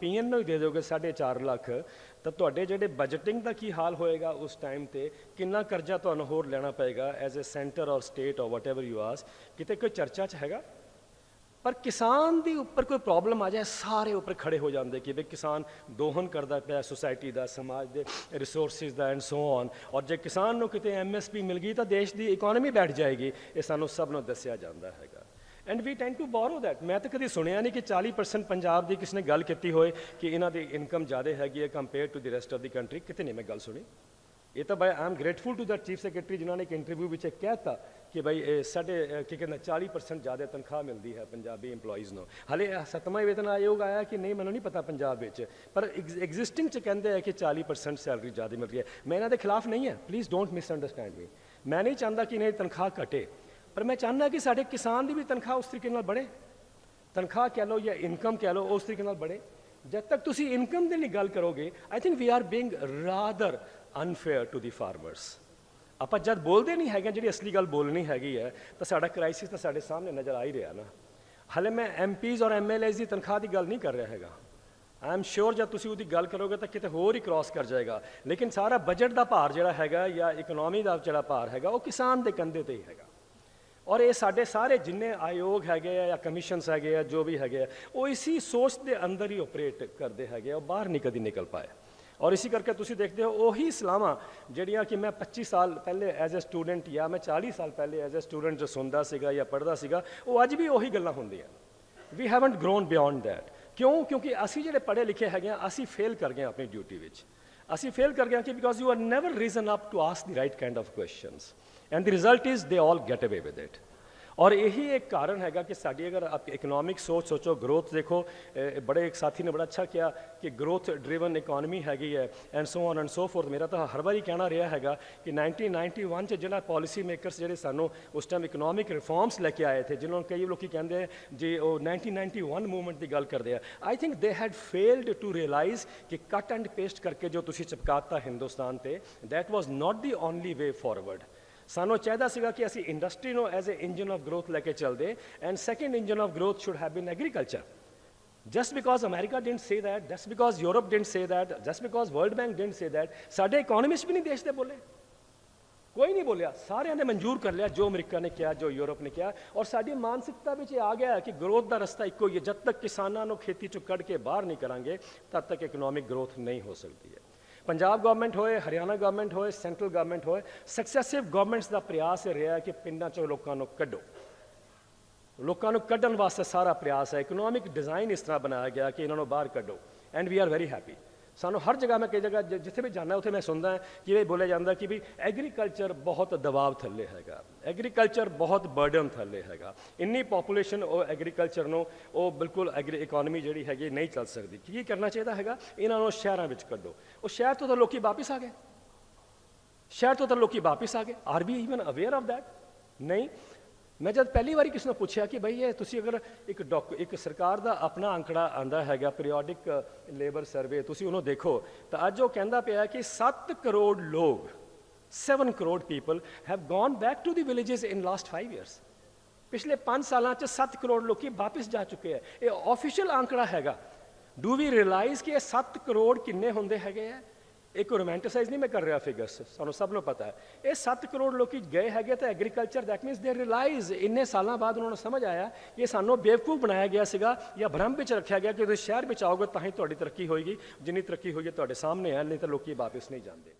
Peon ਨੂੰ ਹੀ ਦੇ ਦਿਓਗੇ 4.5 ਲੱਖ, ਤਾਂ ਤੁਹਾਡੇ ਜਿਹੜੇ ਬਜਟਿੰਗ ਦਾ ਕੀ ਹਾਲ ਹੋਏਗਾ ਉਸ ਟਾਈਮ ਤੇ, ਕਿੰਨਾ ਕਰਜ਼ਾ ਤੁਹਾਨੂੰ ਹੋਰ ਲੈਣਾ ਪਏਗਾ ਐਜ਼ ਅ ਸੈਂਟਰ ਔਰ ਸਟੇਟ ਔਰ ਵਟਐਵਰ ਯੂ ਆਸ ਕਿਤੇ ਕੋਈ ਚਰਚਾ 'ਚ ਹੈਗਾ? ਪਰ ਕਿਸਾਨ ਦੀ ਉੱਪਰ ਕੋਈ ਪ੍ਰੋਬਲਮ ਆ ਜਾਏ, ਸਾਰੇ ਉੱਪਰ ਖੜੇ ਹੋ ਜਾਂਦੇ ਕਿ ਵੀ ਕਿਸਾਨ ਦੋਹਨ ਕਰਦਾ ਪਿਆ ਸੋਸਾਇਟੀ ਦਾ, ਸਮਾਜ ਦੇ ਰਿਸੋਰਸਿਸ ਦਾ ਐਂਡ ਸੋ ਔਨ ਔਰ ਜੇ ਕਿਸਾਨ ਨੂੰ ਕਿਤੇ ਐਮਐਸਪੀ ਮਿਲ ਗਈ ਤਾਂ ਦੇਸ਼ ਦੀ ਇਕਨੋਮੀ ਬੈਠ ਜਾਏਗੀ, ਇਹ ਸਾਨੂੰ ਸਭ ਨੂੰ ਦੱਸਿਆ ਜਾਂਦਾ ਹੈਗਾ। And we tend to borrow that ਮੈਂ ਤਾਂ ਕਦੇ ਸੁਣਿਆ ਨਹੀਂ ਕਿ 40% ਪੰਜਾਬ ਦੀ ਕਿਸ ਨੇ ਗੱਲ ਕੀਤੀ ਹੋਏ ਕਿ ਇਹਨਾਂ ਦੀ ਇਨਕਮ ਜ਼ਿਆਦਾ ਹੈਗੀ ਹੈ compare to the rest of the country ਕਿਤੇ ਨਹੀਂ ਮੈਂ ਗੱਲ ਸੁਣੀ। ਇਹ ਤਾਂ ਬਾਈ am grateful to that chief secretary ਜਿਨ੍ਹਾਂ ਨੇ ਇੱਕ ਇੰਟਰਵਿਊ ਵਿੱਚ ਇਹ ਕਹਿਤਾ ਕਿ ਭਾਈ ਸਾਡੇ ਕੀ ਕਹਿੰਦਾ 40% ਜ਼ਿਆਦਾ ਤਨਖਾਹ ਮਿਲਦੀ ਹੈ ਪੰਜਾਬੀ EMPLOYEES ਨੂੰ। ਹਲੇ ਇਹ ਸੱਤਵਾਂ ਵੇਤਨ ਆਯੋਗ ਆਇਆ ਕਿ ਨਹੀਂ ਮੈਨੂੰ ਨਹੀਂ ਪਤਾ ਪੰਜਾਬ ਵਿੱਚ। ਪਰ ਐਗਜ਼ਿਸਟਿੰਗ ਚ ਕਹਿੰਦੇ ਆ ਕਿ 40% ਸੈਲਰੀ ਜ਼ਿਆਦਾ ਮਿਲ ਰਹੀ ਹੈ। ਮੈਂ ਇਹਨਾਂ ਦੇ ਖਿਲਾਫ ਨਹੀਂ ਹੈ। ਪਲੀਜ਼ ਡੋਂਟ ਮਿਸਅੰਡਰਸਟੈਂਡ ਮੀ ਮੈਂ ਨਹੀਂ ਚਾਹੁੰਦਾ ਕਿ ਇਹਨਾਂ ਦੀ ਤਨਖਾਹ ਘਟੇ। ਪਰ ਮੈਂ ਚਾਹੁੰਦਾ ਕਿ ਸਾਡੇ ਕਿਸਾਨ ਦੀ ਵੀ ਤਨਖਾਹ ਉਸ ਤਰੀਕੇ ਨਾਲ ਬੜੇ। ਤਨਖਾਹ ਕਹਿ ਲਓ ਜਾਂ ਇਨਕਮ ਕਹਿ ਲਓ, ਉਸ ਤਰੀਕੇ ਨਾਲ ਬੜੇ। ਜਦ ਤੱਕ ਤੁਸੀਂ ਇਨਕਮ ਦੇ ਲਈ ਗੱਲ ਕਰੋਗੇ I think we are being rather unfair to the farmers ਆਪਾਂ ਜਦ ਬੋਲਦੇ ਨਹੀਂ ਹੈਗੇ, ਜਿਹੜੀ ਅਸਲੀ ਗੱਲ ਬੋਲਣੀ ਹੈਗੀ ਹੈ, ਤਾਂ ਸਾਡਾ ਕ੍ਰਾਈਸਿਸ ਤਾਂ ਸਾਡੇ ਸਾਹਮਣੇ ਨਜ਼ਰ ਆ ਹੀ ਰਿਹਾ ਨਾ। ਹਲੇ ਮੈਂ ਐਮਪੀਜ਼ ਔਰ ਐਮਐਲਏਜ਼ ਦੀ ਤਨਖਾਹ ਦੀ ਗੱਲ ਨਹੀਂ ਕਰ ਰਿਹਾ ਹੈਗਾ। ਆਈ ਐਮ ਸ਼ੋਰ ਜਦ ਤੁਸੀਂ ਉਹਦੀ ਗੱਲ ਕਰੋਗੇ ਤਾਂ ਕਿਤੇ ਹੋਰ ਹੀ ਕ੍ਰਾਸ ਕਰ ਜਾਏਗਾ। ਲੇਕਿਨ ਸਾਰਾ ਬਜਟ ਦਾ ਭਾਰ ਜਿਹੜਾ ਹੈਗਾ ਜਾਂ ਇਕਨੋਮੀ ਦਾ ਜਿਹੜਾ ਭਾਰ ਹੈਗਾ, ਉਹ ਕਿਸਾਨ ਦੇ ਕੰਧੇ ਤੇ ਹੀ ਹੈਗਾ। ਔਰ ਇਹ ਸਾਡੇ ਸਾਰੇ ਜਿੰਨੇ ਆਯੋਗ ਹੈਗੇ ਆ ਜਾਂ ਕਮਿਸ਼ਨਸ ਹੈਗੇ ਆ, ਜੋ ਵੀ ਹੈਗੇ ਆ, ਉਹ ਇਸੀ ਸੋਚ ਦੇ ਅੰਦਰ ਹੀ ਆਪਰੇਟ ਕਰਦੇ ਹੈਗੇ ਆ, ਉਹ ਬਾਹਰ ਨਹੀਂ ਕਦੀ ਨਿਕਲ ਪਾਏ। ਔਰ ਇਸੇ ਕਰਕੇ ਤੁਸੀਂ ਦੇਖਦੇ ਹੋ, ਉਹੀ ਸਲਾਮਾਂ ਜਿਹੜੀਆਂ ਕਿ ਮੈਂ 25 ਸਾਲ ਪਹਿਲੇ ਐਜ਼ ਅ ਸਟੂਡੈਂਟ ਜਾਂ ਮੈਂ 40 ਸਾਲ ਪਹਿਲੇ ਐਜ਼ ਅ ਸਟੂਡੈਂਟ ਜੋ ਸੁਣਦਾ ਸੀਗਾ ਜਾਂ ਪੜ੍ਹਦਾ ਸੀਗਾ, ਉਹ ਅੱਜ ਵੀ ਉਹੀ ਗੱਲਾਂ ਹੁੰਦੀਆਂ। We haven't grown beyond that ਕਿਉਂ? ਕਿਉਂਕਿ ਅਸੀਂ ਜਿਹੜੇ ਪੜ੍ਹੇ ਲਿਖੇ ਹੈਗੇ ਆ, ਅਸੀਂ ਫੇਲ ਕਰ ਗਏ ਹਾਂ ਆਪਣੀ ਡਿਊਟੀ ਵਿੱਚ। ਅਸੀਂ ਫੇਲ ਕਰ ਗਏ ਹਾਂ ਕਿ because you are never reason up to ask the right kind of questions and the result is they all get away with it ਔਰ ਇਹੀ ਇੱਕ ਕਾਰਨ ਹੈਗਾ ਕਿ ਸਾਡੀ ਅਗਰ ਆਪ ਇਕਨੋਮਿਕ ਸੋਚ ਸੋਚੋ ਗਰੋਥ ਦੇਖੋ ਬੜੇ ਇੱਕ ਸਾਥੀ ਨੇ ਬੜਾ ਅੱਛਾ ਕਿਹਾ ਕਿ ਗਰੋਥ ਡਰਿਵਨ ਇਕਨੋਮੀ ਹੈਗੀ ਹੈ and so on and so forth ਮੇਰਾ ਤਾਂ ਹਰ ਵਾਰੀ ਕਹਿਣਾ ਰਿਹਾ ਹੈਗਾ ਕਿ 1991 ਚ ਜਿਹੜਾ ਪਾਲਿਸੀ ਮੇਕਰਸ ਜਿਹੜੇ ਸਾਨੂੰ ਉਸ ਟਾਈਮ ਇਕਨੋਮਿਕ ਰਿਫਾਰਮਸ ਲੈ ਕੇ ਆਏ ਥੇ ਜਿਨ੍ਹਾਂ ਨੂੰ ਕਈ ਲੋਕੀ ਕਹਿੰਦੇ ਆ ਜੇ ਉਹ 1991 ਮੂਵਮੈਂਟ ਦੀ ਗੱਲ ਕਰਦੇ ਆ I think they had failed to realise ਕਿ ਕੱਟ ਐਂਡ ਪੇਸਟ ਕਰਕੇ ਜੋ ਤੁਸੀਂ ਚਿਪਕਾਤਾ ਹਿੰਦੁਸਤਾਨ ਤੇ that was not the only way forward ਸਾਨੂੰ ਚਾਹੀਦਾ ਸੀਗਾ ਕਿ ਅਸੀਂ ਇੰਡਸਟਰੀ ਨੂੰ as a engine of growth ਲੈ ਕੇ ਚੱਲਦੇ and second engine of growth should have been agriculture just because America didn't say that, just because Europe didn't say that, just because World Bank didn't say that, ਸਾਡੇ economist ਵੀ ਨਹੀਂ ਦੇਸ਼ ਦੇ ਬੋਲੇ ਕੋਈ ਨਹੀਂ ਬੋਲਿਆ ਸਾਰਿਆਂ ਨੇ ਮਨਜ਼ੂਰ ਕਰ ਲਿਆ ਜੋ ਅਮਰੀਕਾ ਨੇ ਕਿਹਾ ਜੋ ਯੂਰਪ ਨੇ ਕਿਹਾ ਔਰ ਸਾਡੀ ਮਾਨਸਿਕਤਾ ਵਿੱਚ ਇਹ ਆ ਗਿਆ ਹੈ ਕਿ ਗਰੋਥ ਦਾ ਰਸਤਾ ਇੱਕੋ ਹੀ ਹੈ ਜਦ ਤੱਕ ਕਿਸਾਨਾਂ ਨੂੰ ਖੇਤੀ ਚੋਂ ਕੱਢ ਕੇ ਬਾਹਰ ਨਹੀਂ ਕਰਾਂਗੇ ਤਦ ਤੱਕ ਇਕਨੋਮਿਕ ਗਰੋਥ ਨਹੀਂ ਹੋ ਸਕਦੀ ਹੈ ਪੰਜਾਬ ਗਵਰਨਮੈਂਟ ਹੋਏ, ਹਰਿਆਣਾ ਗਵਰਨਮੈਂਟ ਹੋਏ ਸੈਂਟਰਲ ਗਵਰਨਮੈਂਟ ਹੋਏ ਸਕਸੈਸਿਵ ਗਵਰਨਮੈਂਟਸ ਦਾ ਪ੍ਰਯਾਸ ਇਹ ਰਿਹਾ ਕਿ ਪਿੰਡਾਂ ਚੋਂ ਲੋਕਾਂ ਨੂੰ ਕੱਢੋ। ਲੋਕਾਂ ਨੂੰ ਕੱਢਣ ਵਾਸਤੇ ਸਾਰਾ ਪ੍ਰਯਾਸ ਹੈ। ਇਕਨੋਮਿਕ ਡਿਜ਼ਾਈਨ ਇਸ ਤਰ੍ਹਾਂ ਬਣਾਇਆ ਗਿਆ ਕਿ ਇਹਨਾਂ ਨੂੰ ਬਾਹਰ ਕੱਢੋ। And we are very happy ਸਾਨੂੰ ਹਰ ਜਗ੍ਹਾ ਮੈਂ ਕਈ ਜਗ੍ਹਾ ਜ- ਜਿੱਥੇ ਵੀ ਜਾਂਦਾ, ਉੱਥੇ ਮੈਂ ਸੁਣਦਾ ਕਿ ਇਹ ਬੋਲਿਆ ਜਾਂਦਾ ਕਿ ਵੀ ਐਗਰੀਕਲਚਰ ਬਹੁਤ ਦਬਾਅ ਥੱਲੇ ਹੈਗਾ। ਐਗਰੀਕਲਚਰ ਬਹੁਤ ਬਰਡਨ ਥੱਲੇ ਹੈਗਾ। ਇੰਨੀ ਪੋਪੂਲੇਸ਼ਨ ਉਹ ਐਗਰੀਕਲਚਰ ਨੂੰ, ਉਹ ਬਿਲਕੁਲ ਐਗਰੀ ਇਕਨੋਮੀ ਜਿਹੜੀ ਹੈਗੀ ਨਹੀਂ ਚੱਲ ਸਕਦੀ। ਕੀ ਕਰਨਾ ਚਾਹੀਦਾ ਹੈਗਾ? ਇਹਨਾਂ ਨੂੰ ਸ਼ਹਿਰਾਂ ਵਿੱਚ ਕੱਢੋ। ਉਹ ਸ਼ਹਿਰ ਤੋਂ ਤਾਂ ਲੋਕੀ ਵਾਪਿਸ ਆ ਗਏ। ਸ਼ਹਿਰ ਤੋਂ ਤਾਂ ਲੋਕੀ ਵਾਪਿਸ ਆ ਗਏ। Are be even aware of that ਨਹੀਂ। ਮੈਂ ਜਦ ਪਹਿਲੀ ਵਾਰੀ ਕਿਸੇ ਨੂੰ ਪੁੱਛਿਆ ਕਿ ਭਈ ਇਹ ਤੁਸੀਂ ਅਗਰ ਇੱਕ ਡਾਕ ਇੱਕ ਸਰਕਾਰ ਦਾ ਆਪਣਾ ਅੰਕੜਾ ਆਂਦਾ ਹੈਗਾ ਪੀਰੀਓਡਿਕ ਲੇਬਰ ਸਰਵੇ ਤੁਸੀਂ ਉਹਨੂੰ ਦੇਖੋ, ਤਾਂ ਅੱਜ ਉਹ ਕਹਿੰਦਾ ਪਿਆ ਕਿ 7 ਕਰੋੜ ਲੋਕ 7 crore people have gone back to the villages in last 5 years ਪਿਛਲੇ 5 ਸਾਲਾਂ ਚ 7 ਕਰੋੜ ਲੋਕੀ ਵਾਪਸ ਜਾ ਚੁੱਕੇ ਆ। ਇਹ ਆਫੀਸ਼ੀਅਲ ਅੰਕੜਾ ਹੈਗਾ। ਡੂ ਵੀ ਰਿਅਲਾਈਜ਼ ਕਿ ਇਹ 7 ਕਰੋੜ ਕਿੰਨੇ ਹੁੰਦੇ ਹੈਗੇ ਆ? ਇੱਕ ਰੋਮਾਂਟਿਸਾਈਜ਼ ਨਹੀਂ ਮੈਂ ਕਰ ਰਿਹਾ ਫਿਗਰਸ ਸਾਨੂੰ ਸਭ ਨੂੰ ਪਤਾ ਹੈ। ਇਹ 7 ਕਰੋੜ ਲੋਕੀ ਗਏ ਹੈਗੇ ਤਾਂ agriculture that means they realise ਇੰਨੇ ਸਾਲਾਂ ਬਾਅਦ ਉਹਨਾਂ ਨੂੰ ਸਮਝ ਆਇਆ ਇਹ ਸਾਨੂੰ ਬੇਵਕੂਫ ਬਣਾਇਆ ਗਿਆ ਸੀਗਾ ਜਾਂ ਭਰਮ ਵਿੱਚ ਰੱਖਿਆ ਗਿਆ ਕਿ ਤੁਸੀਂ ਸ਼ਹਿਰ ਵਿੱਚ ਆਓਗੇ ਤਾਂ ਹੀ ਤੁਹਾਡੀ ਤਰੱਕੀ ਹੋਏਗੀ, ਜਿੰਨੀ ਤਰੱਕੀ ਹੋਈ ਹੈ ਤੁਹਾਡੇ ਸਾਹਮਣੇ ਹੈ ਨਹੀਂ ਤਾਂ ਲੋਕੀ ਵਾਪਸ ਨਹੀਂ ਜਾਂਦੇ।